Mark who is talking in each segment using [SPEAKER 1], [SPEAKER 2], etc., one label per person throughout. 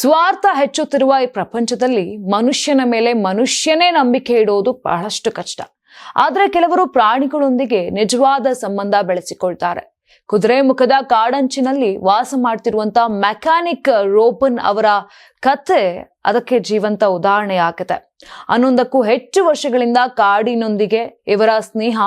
[SPEAKER 1] ಸ್ವಾರ್ಥ ಹೆಚ್ಚುತ್ತಿರುವ ಈ ಪ್ರಪಂಚದಲ್ಲಿ ಮನುಷ್ಯನ ಮೇಲೆ ಮನುಷ್ಯನೇ ನಂಬಿಕೆ ಇಡುವುದು ಬಹಳಷ್ಟು ಕಷ್ಟ. ಆದ್ರೆ ಕೆಲವರು ಪ್ರಾಣಿಗಳೊಂದಿಗೆ ನಿಜವಾದ ಸಂಬಂಧ ಬೆಳೆಸಿಕೊಳ್ತಾರೆ. ಕುದುರೆ ಮುಖದ ಕಾಡಂಚಿನಲ್ಲಿ ವಾಸ ಮಾಡ್ತಿರುವಂತ ಮೆಕ್ಯಾನಿಕ್ ರೋಪನ್ ಅವರ ಕತೆ ಅದಕ್ಕೆ ಜೀವಂತ ಉದಾಹರಣೆ ಉದಾಹರಣೆಯಾಗಿದೆ ಹನ್ನೊಂದಕ್ಕೂ ಹೆಚ್ಚು ವರ್ಷಗಳಿಂದ ಕಾಡಿನೊಂದಿಗೆ ಇವರ ಸ್ನೇಹ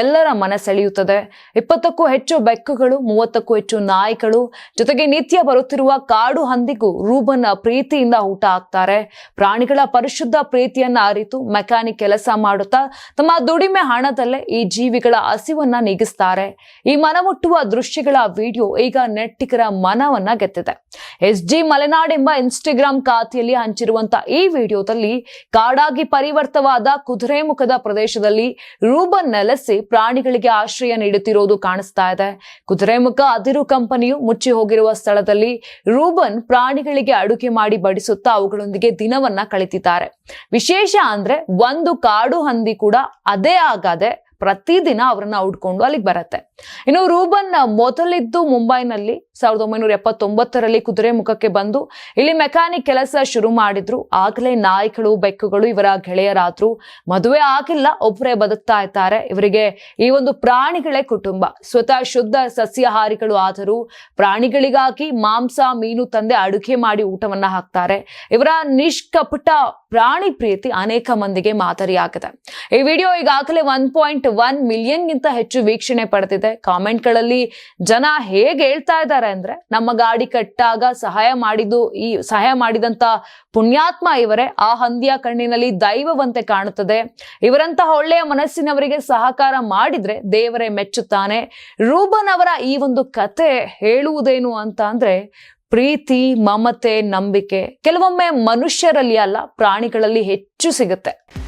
[SPEAKER 1] ಎಲ್ಲರ ಮನ ಸೆಳೆಯುತ್ತದೆ ಇಪ್ಪತ್ತಕ್ಕೂ ಹೆಚ್ಚು ಬೆಕ್ಕುಗಳು, ಮೂವತ್ತಕ್ಕೂ ಹೆಚ್ಚು ನಾಯಿಗಳು, ಜೊತೆಗೆ ನಿತ್ಯ ಬರುತ್ತಿರುವ ಕಾಡು ಹಂದಿಗೂ ರೂಬನ್ ಪ್ರೀತಿಯಿಂದ ಊಟ ಹಾಕ್ತಾರೆ. ಪ್ರಾಣಿಗಳ ಪರಿಶುದ್ಧ ಪ್ರೀತಿಯನ್ನ ಅರಿತು ಮೆಕ್ಯಾನಿಕ್ ಕೆಲಸ ಮಾಡುತ್ತಾ ತಮ್ಮ ದುಡಿಮೆ ಹಣದಲ್ಲೇ ಈ ಜೀವಿಗಳ ಹಸಿವನ್ನ ನೀಗಿಸ್ತಾರೆ. ಈ ಮನಮುಟ್ಟುವ ದೃಶ್ಯಗಳ ವಿಡಿಯೋ ಈಗ ನೆಟ್ಟಿಗರ ಮನವನ್ನ ಗೆದ್ದಿದೆ. ಎಸ್ ಜಿ ಮಲೆನಾಡ್ ಎಂಬ ಇನ್ಸ್ಟಾಗ್ರಾಮ್ ಖಾತೆಯಲ್ಲಿ ಹಂಚಿರುವಂತ ಈ ವಿಡಿಯೋದಲ್ಲಿ ಕಾಡಾಗಿ ಪರಿವರ್ತವಾದ ಕುದುರೆಮುಖದ ಪ್ರದೇಶದಲ್ಲಿ ರೂಬನ್ ನೆಲೆಸಿ ಪ್ರಾಣಿಗಳಿಗೆ ಆಶ್ರಯ ನೀಡುತ್ತಿರುವುದು ಕಾಣಿಸ್ತಾ ಇದೆ. ಕುದುರೆಮುಖ ಅದಿರು ಕಂಪನಿಯು ಮುಚ್ಚಿ ಹೋಗಿರುವ ಸ್ಥಳದಲ್ಲಿ ರೂಬನ್ ಪ್ರಾಣಿಗಳಿಗೆ ಅಡುಗೆ ಮಾಡಿ ಬಡಿಸುತ್ತಾ ಅವುಗಳೊಂದಿಗೆ ದಿನವನ್ನ ಕಳಿತಿದ್ದಾರೆ. ವಿಶೇಷ ಅಂದ್ರೆ ಒಂದು ಕಾಡು ಹಂದಿ ಕೂಡ ಅದೇ ಆಗದೆ ಪ್ರತಿದಿನ ಅವರನ್ನ ಹುಡ್ಕೊಂಡು ಅಲ್ಲಿಗೆ ಬರತ್ತೆ. ಇನ್ನು ರೂಬನ್ ಮೊದಲಿದ್ದು ಮುಂಬೈನಲ್ಲಿ ಸಾವಿರದ ಒಂಬೈನೂರ ಎಪ್ಪತ್ತೊಂಬತ್ತರಲ್ಲಿ ಕುದುರೆ ಮುಖಕ್ಕೆ ಬಂದು ಇಲ್ಲಿ ಮೆಕ್ಯಾನಿಕ್ ಕೆಲಸ ಶುರು ಮಾಡಿದ್ರು. ಆಗಲೇ ನಾಯಿಗಳು, ಬೆಕ್ಕುಗಳು ಇವರ ಗೆಳೆಯರಾದ್ರು. ಮದುವೆ ಆಗಿಲ್ಲ, ಒಬ್ಬರೇ ಬದುಕ್ತಾ ಇದ್ದಾರೆ. ಇವರಿಗೆ ಈ ಒಂದು ಪ್ರಾಣಿಗಳೇ ಕುಟುಂಬ. ಸ್ವತಃ ಶುದ್ಧ ಸಸ್ಯಾಹಾರಿಗಳು ಆದರೂ ಪ್ರಾಣಿಗಳಿಗಾಗಿ ಮಾಂಸ, ಮೀನು ತಂದೆ ಅಡುಗೆ ಮಾಡಿ ಊಟವನ್ನ ಹಾಕ್ತಾರೆ. ಇವರ ನಿಷ್ಕಪಟ ಪ್ರಾಣಿ ಪ್ರೀತಿ ಅನೇಕ ಮಂದಿಗೆ ಮಾದರಿಯಾಗಿದೆ. ಈ ವಿಡಿಯೋ ಈಗಾಗಲೇ ಒನ್ ಪಾಯಿಂಟ್ ಒನ್ ಮಿಲಿಯನ್ಗಿಂತ ಹೆಚ್ಚು ವೀಕ್ಷಣೆ ಪಡೆದಿದೆ. ಕಾಮೆಂಟ್ಗಳಲ್ಲಿ ಜನ ಹೇಗೆ ಹೇಳ್ತಾ ಇದ್ದಾರೆ ಅಂದ್ರೆ, ನಮ್ಮ ಗಾಡಿ ಕಟ್ಟಾಗ ಸಹಾಯ ಮಾಡಿದ್ದು ಈ ಸಹಾಯ ಮಾಡಿದಂತ ಪುಣ್ಯಾತ್ಮ ಇವರೇ. ಆ ಹಂದಿಯ ಕಣ್ಣಿನಲ್ಲಿ ದೈವವಂತೆ ಕಾಣುತ್ತದೆ. ಇವರಂತಹ ಒಳ್ಳೆಯ ಮನಸ್ಸಿನವರಿಗೆ ಸಹಕಾರ ಮಾಡಿದ್ರೆ ದೇವರೇ ಮೆಚ್ಚುತ್ತಾನೆ. ರೂಬನ್ ಅವರ ಈ ಒಂದು ಕತೆ ಹೇಳುವುದೇನು ಅಂತ ಅಂದ್ರೆ, ಪ್ರೀತಿ, ಮಮತೆ, ನಂಬಿಕೆ, ಕೆಲವೊಮ್ಮೆ ಮನುಷ್ಯರಲ್ಲಿ ಅಲ್ಲ, ಪ್ರಾಣಿಗಳಲ್ಲಿ ಹೆಚ್ಚು ಸಿಗುತ್ತೆ.